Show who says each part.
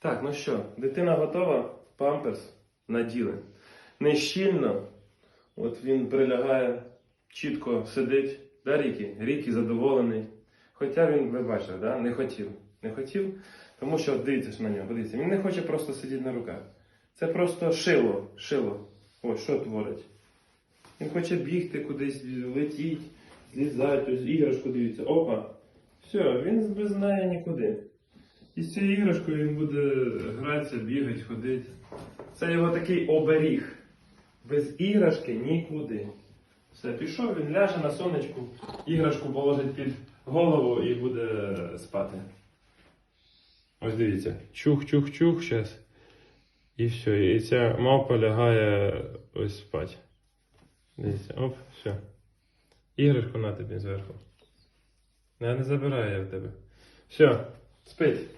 Speaker 1: Так, ну що, дитина готова, памперс наділи. Не щільно, от він прилягає, чітко сидить. Да, Рікі? Рікі задоволений. Хоча він, ви бачите, да? не хотів. Не хотів, тому що дивіться ж на нього, дивіться, він не хоче просто сидіти на руках. Це просто шило, шило. Ось що творить. Він хоче бігти кудись, летіть, злізати, ось іграшку дивіться. Опа. Все, він без неї нікуди. І з цією іграшкою він буде гратися, бігати, ходити. Це його такий оберіг. Без іграшки нікуди. Все, пішов, він ляже на сонечку, іграшку положить під голову і буде спати. Ось дивіться. Чух-чух-чух зараз. І все. І ця мавпа лягає ось спати. Дивіться, оп, все. Іграшку на тобі зверху. Я не забираю я в тебе. Все, спить.